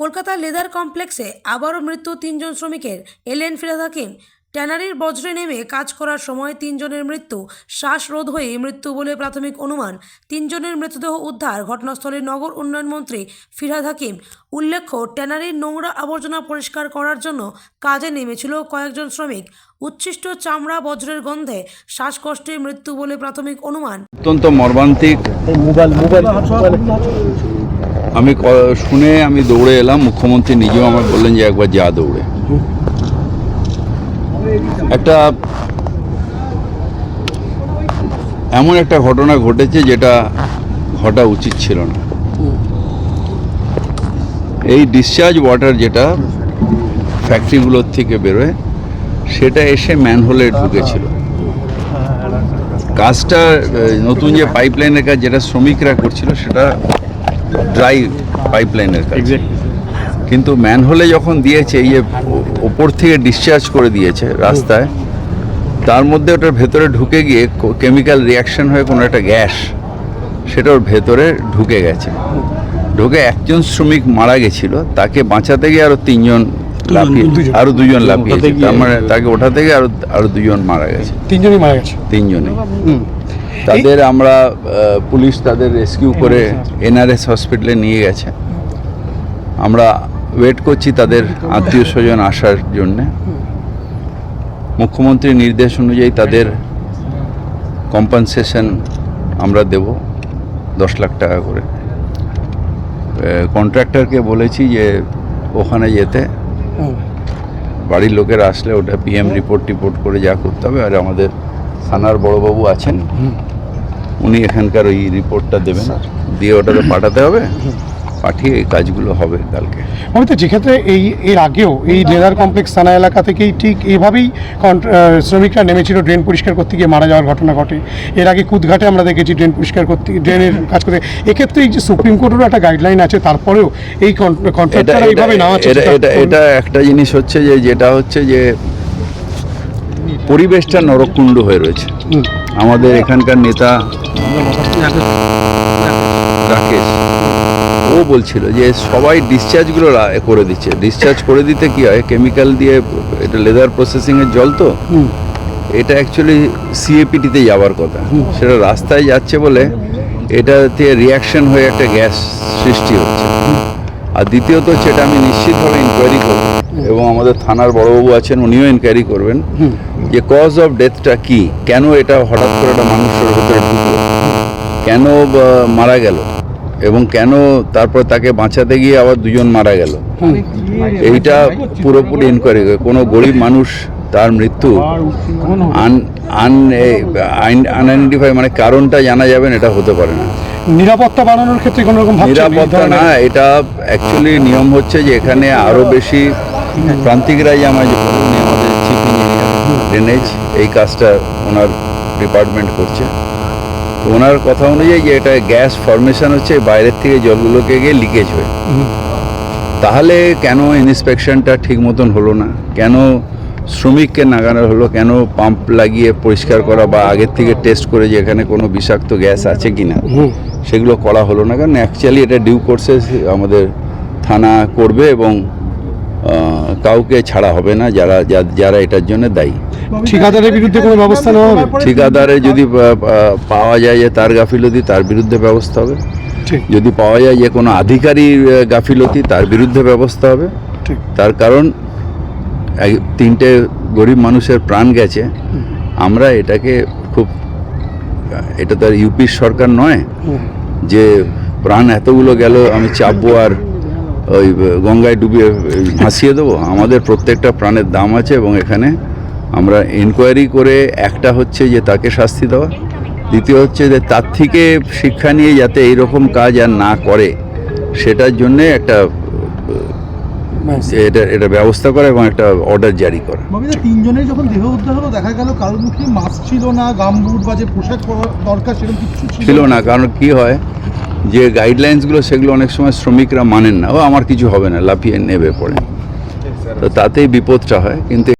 কলকাতার লেদার কমপ্লেক্সে আবারও মৃত্যু তিনজন শ্রমিকের। এলেন ফিরাদ হাকিম। ট্যানারির বজ্রে নেমে কাজ করার সময় তিনজনের মৃত্যু। শ্বাসরোধ হয়ে মৃত্যু বলে প্রাথমিক অনুমান। তিনজনের মৃতদেহ উদ্ধার ঘটনাস্থলে নগর উন্নয়ন মন্ত্রী ফিরহাদ হাকিম। উল্লেখ্য ট্যানারির নোংরা আবর্জনা পরিষ্কার করার জন্য কাজে নেমেছিল কয়েকজন শ্রমিক। উচ্ছিষ্ট চামড়া বজ্রের গন্ধে শ্বাসকষ্টে মৃত্যু বলে প্রাথমিক অনুমান। অত্যন্ত মর্মান্তিক। Mobile mobile. আমি শুনে আমি দৌড়ে এলাম, মুখ্যমন্ত্রী নিজেও আমার বললেন যে একবার যা দৌড়ে। একটা এমন একটা ঘটনা ঘটেছে যেটা ঘটা উচিত ছিল না। এই ডিসচার্জ ওয়াটার যেটা ফ্যাক্টরিগুলোর থেকে বেরোয়, সেটা এসে ম্যানহোলে ঢুকেছিল। কাজটা নতুন যে পাইপলাইনের কাজ যেটা শ্রমিকরা করছিল, সেটা ড্রাই পাইপলাইনের কিন্তু ম্যানহোলে যখন দিয়েছে এই যে ও- ওপর থেকে ডিসচার্জ করে দিয়েছে রাস্তায় তার মধ্যে ওটার ভেতরে ঢুকে গিয়ে কেমিক্যাল রিয়াকশন হয়ে কোনো একটা গ্যাস সেটা ওর ভেতরে ঢুকে গেছে। ঢুকে একজন শ্রমিক মারা গেছিল তাকে বাঁচাতে গিয়ে আরও তিনজন লাফিয়ে দুজন। আরও দুজন লাফিয়েছে। ওঠাতে তার মানে তাকে ওঠা থেকে আরও আরও দুজন মারা গেছে। তিনজনই মারা গেছে। তিনজনে তাদের আমরা পুলিশ তাদের রেস্কিউ করে এনআরএস হসপিটালে নিয়ে গেছে। আমরা ওয়েট করছি তাদের আত্মীয় স্বজন আসার জন্যে। মুখ্যমন্ত্রীর নির্দেশ অনুযায়ী তাদের কম্পেনসেশন আমরা দেব দশ লাখ টাকা করে। কন্ট্রাক্টরকে বলেছি যে ওখানে যেতে। বাড়ির লোকেরা আসলে ওটা পিএম রিপোর্ট টিপোর্ট করে যা করতে হবে আর আমাদের থানার বড়বাবু আছেন উনি এখানকার ওই রিপোর্টটা দেবেন। দিয়ে ওটাতে পাঠাতে হবে পাঠিয়ে এই কাজগুলো হবে কালকে। আমি তো যেক্ষেত্রে এই এর আগেও এই লেদার কমপ্লেক্স থানা এলাকা থেকেই ঠিক এইভাবেই শ্রমিকরা নেমেছিল ড্রেন পরিষ্কার করতে গিয়ে মারা যাওয়ার ঘটনা ঘটে। এর আগে কুদঘাটে আমরা দেখেছি ড্রেন পরিষ্কার করতে ড্রেনের কাজ করতে। এক্ষেত্রে এই যে সুপ্রিম কোর্টেরও একটা গাইডলাইন আছে তারপরেও এই এটা কন্ট্রাক্টরা এইভাবে নেওয়া এটা একটা জিনিস হচ্ছে যে যেটা হচ্ছে যে পরিবেশটা নরকুণ্ড হয়ে রয়েছে। আমাদের এখানকার নেতা রাকেশ ও বলছিল যে সবাই ডিসচার্জগুলো করে দিচ্ছে। ডিসচার্জ করে দিতে কি হয়? কেমিক্যাল দিয়ে এটা লেদার প্রসেসিংয়ের জল তো? এটা অ্যাকচুয়ালি সিএপিটিতে যাওয়ার কথা। সেটা রাস্তায় যাচ্ছে বলে এটাতে রিয়াকশন হয়ে একটা গ্যাস সৃষ্টি হচ্ছে। আর দ্বিতীয়ত এটা আমি নিশ্চিতভাবে ইনকোয়ারি করব। এবং আমাদের থানার বড়বাবু আছেন উনিও ইনকোয়ারি করবেন যে কজ অফ ডেথটা কি? কেন এটা হঠাৎ করে একটা মানুষের ভেতরে ঢুকলো? কেন মারা গেল? এবং কেন তারপর তাকে বাঁচাতে গিয়ে আবার দুজন মারা গেল? এইটা পুরোপুরি ইনকোয়ারি কোনো গরিব মানুষ তার মৃত্যু আন আন আইন আনআইডেন্টিফাই মানে কারণটা জানা যাবে না এটা হতে পারে না। নিরাপত্তা বাড়ানোর ক্ষেত্রে কোনো রকম নিরাপত্তা না এটা অ্যাকচুয়ালি নিয়ম হচ্ছে যে এখানে আরও বেশি প্রান্তিকরাই আমার যে আমাদের চিফ ইঞ্জিনিয়ার ড্রেনেজ এই কাজটা ওনার ডিপার্টমেন্ট করছে। তো ওনার কথা অনুযায়ী যে এটা গ্যাস ফরমেশন হচ্ছে বাইরের থেকে জলগুলোকে গিয়ে লিকেজ হয়। তাহলে কেন ইন্সপেকশনটা ঠিক মতন হলো না? কেন শ্রমিককে নাগানো হলো? কেন পাম্প লাগিয়ে পরিষ্কার করা বা আগের থেকে টেস্ট করে যে এখানে কোনো বিষাক্ত গ্যাস আছে কি না। সেগুলো করা হলো না কারণ অ্যাকচুয়ালি এটা ডিউ কোর্সে আমাদের থানা করবে এবং কাউকে ছাড়া হবে না যারা যারা এটার জন্য দায়ী। ঠিকাদারের বিরুদ্ধে কোনো ব্যবস্থা নেওয়া হবে? ঠিকাদারে যদি পাওয়া যায় যে তার গাফিলতি তার বিরুদ্ধে ব্যবস্থা হবে। যদি পাওয়া যায় যে কোনো আধিকারিক গাফিলতি তার বিরুদ্ধে ব্যবস্থা হবে। তার কারণ তিনটে গরিব মানুষের প্রাণ গেছে। আমরা এটাকে খুব এটা তো আর ইউপির সরকার নয়। যে প্রাণ এতগুলো গেল, আমি চাপবো আর ওই গঙ্গায় ডুবিয়ে ভাসিয়ে দেবো আমাদের প্রত্যেকটা প্রাণের দাম আছে এবং এখানে আমরা এনকোয়ারি করে একটা হচ্ছে যে তাকে শাস্তি দেওয়া দ্বিতীয় হচ্ছে যে তার থেকে শিক্ষা নিয়ে যাতে এইরকম কাজ আর না করে, সেটার জন্যে একটা। এটা এটা ব্যবস্থা করা এবং একটা অর্ডার জারি করা। তিনজনের যখন দেহ উদ্ধার হলো দেখা গেল কারোর মুখে মাস্ক ছিল না গামবুট বা যে পোশাক দরকার সেরকম কিছু ছিল? না কারণ কি হয় যে গাইডলাইন্সগুলো সেগুলো অনেক সময় শ্রমিকরা মানেন না। ও আমার কিছু হবে না লাফিয়ে নেবে পড়ে তো তাতেই বিপদটা হয় কিন্তু